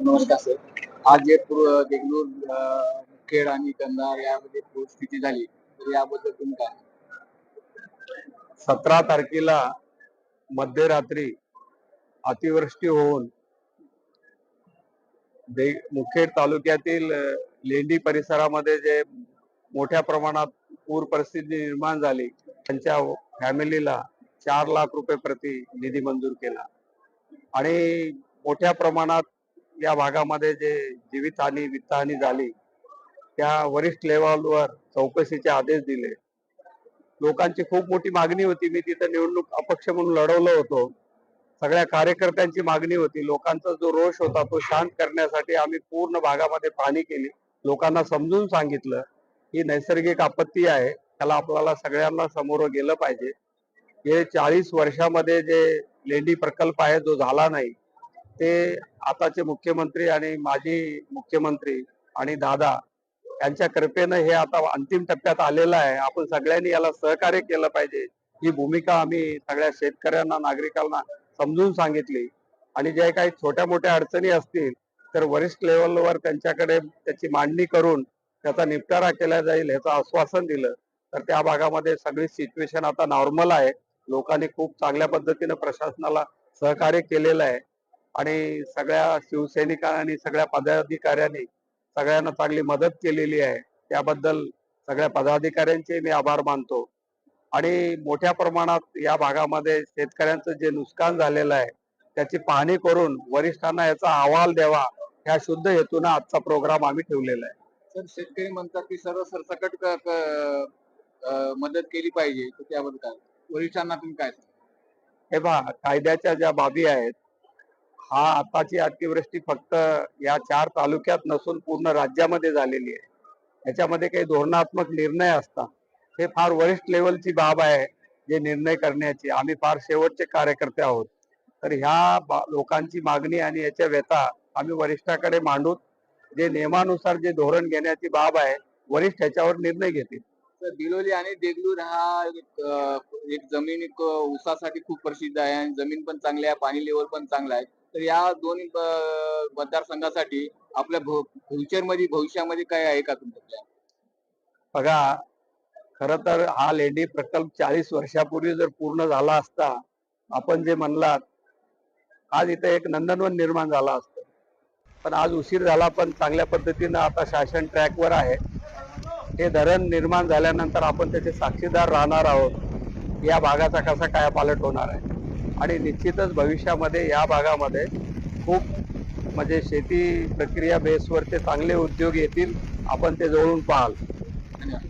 नमस्कार सर आज जे देगलूर खेड आणि कंधार यामध्ये पूरस्थिती झाली तर याबद्दल तुम्ही काय सतरा तारखेला मध्यरात्री अतिवृष्टी होऊन दे मुखेड तालुक्यातील लेंडी परिसरामध्ये जे मोठ्या प्रमाणात पूर परिस्थिती निर्माण झाली त्यांच्या फॅमिलीला चार लाख रुपये प्रति निधी मंजूर केला. आणि मोठ्या प्रमाणात या भागामध्ये जे जीवितहानी वित्तहानी झाली त्या वरिष्ठ लेवलवर चौकशीचे आदेश दिले. लोकांची खूप मोठी मागणी होती. मी तिथं निवडणूक अपक्ष म्हणून लढवलं होतो. सगळ्या कार्यकर्त्यांची मागणी होती. लोकांचा जो रोष होता तो शांत करण्यासाठी आम्ही पूर्ण भागामध्ये पाहणी केली. लोकांना समजून सांगितलं ही नैसर्गिक आपत्ती आहे. त्याला आपल्याला सगळ्यांना समोर गेलं पाहिजे. हे चाळीस वर्षामध्ये जे लेंडी प्रकल्प आहे जो झाला नाही ते आताचे मुख्यमंत्री आणि माजी मुख्यमंत्री आणि दादा यांच्या कृपेनं हे आता अंतिम टप्प्यात आलेलं आहे. आपण सगळ्यांनी याला सहकार्य केलं पाहिजे. ही भूमिका आम्ही सगळ्या शेतकऱ्यांना नागरिकांना समजून सांगितली. आणि जे काही छोट्या मोठ्या अडचणी असतील तर वरिष्ठ लेवलवर त्यांच्याकडे त्याची मांडणी करून त्याचा निपटारा केला जाईल ह्याचं आश्वासन दिलं. तर त्या भागामध्ये सगळी सिच्युएशन आता नॉर्मल आहे. लोकांनी खूप चांगल्या पद्धतीनं प्रशासनाला सहकार्य केलेलं आहे. आणि सगळ्या शिवसैनिकांनी सगळ्या पदाधिकाऱ्यांनी सगळ्यांना चांगली मदत केलेली आहे. त्याबद्दल सगळ्या पदाधिकाऱ्यांचे मी आभार मानतो. आणि मोठ्या प्रमाणात या भागामध्ये शेतकऱ्यांचं जे नुकसान झालेलं आहे त्याची पाहणी करून वरिष्ठांना याचा अहवाल द्यावा ह्या शुद्ध हेतून आजचा प्रोग्राम आम्ही ठेवलेला आहे. सर शेतकरी म्हणतात की सर्व सरसकट मदत केली पाहिजे. तर त्याबद्दल काय? वरिष्ठांना तुम्ही काय? हे पहा कायद्याच्या ज्या बाबी आहेत हा आताची अतिवृष्टी फक्त या चार तालुक्यात नसून पूर्ण राज्यामध्ये झालेली आहे. याच्यामध्ये काही धोरणात्मक निर्णय असतात. हे फार वरिष्ठ लेवलची बाब आहे जे निर्णय करण्याची. आम्ही फार शेवटचे कार्यकर्ते आहोत. तर ह्या लोकांची मागणी आणि याच्या व्यथा आम्ही वरिष्ठाकडे मांडून जे नियमानुसार जे धोरण घेण्याची बाब आहे वरिष्ठ याच्यावर निर्णय घेतील. तर बिलोली आणि देगलूर हा एक जमीन एक ऊसासाठी खूप प्रसिद्ध आहे आणि जमीन पण चांगली आहे पाणी लेवल पण चांगला आहे. तर या दोन्ही मतदारसंघासाठी आपल्या फ्युचरमध्ये भविष्यामध्ये काय आहे का तुमच्या बघा खर तर हा लेंडी प्रकल्प चाळीस वर्षापूर्वी जर पूर्ण झाला असता आपण जे म्हणलात आज इथे एक नंदनवन निर्माण झाला असतं. पण आज उशीर झाला पण चांगल्या पद्धतीनं आता शासन ट्रॅकवर आहे. हे धरण निर्माण झाल्यानंतर आपण त्याचे साक्षीदार राहणार आहोत. या भागाचा कसा काय पालट होणार आहे? आणि निश्चितच भविष्यामध्ये या भागामध्ये खूप म्हणजे शेती प्रक्रिया बेसवर ते चांगले उद्योग येतील आपण ते जवळून पाहाल. धन्यवाद.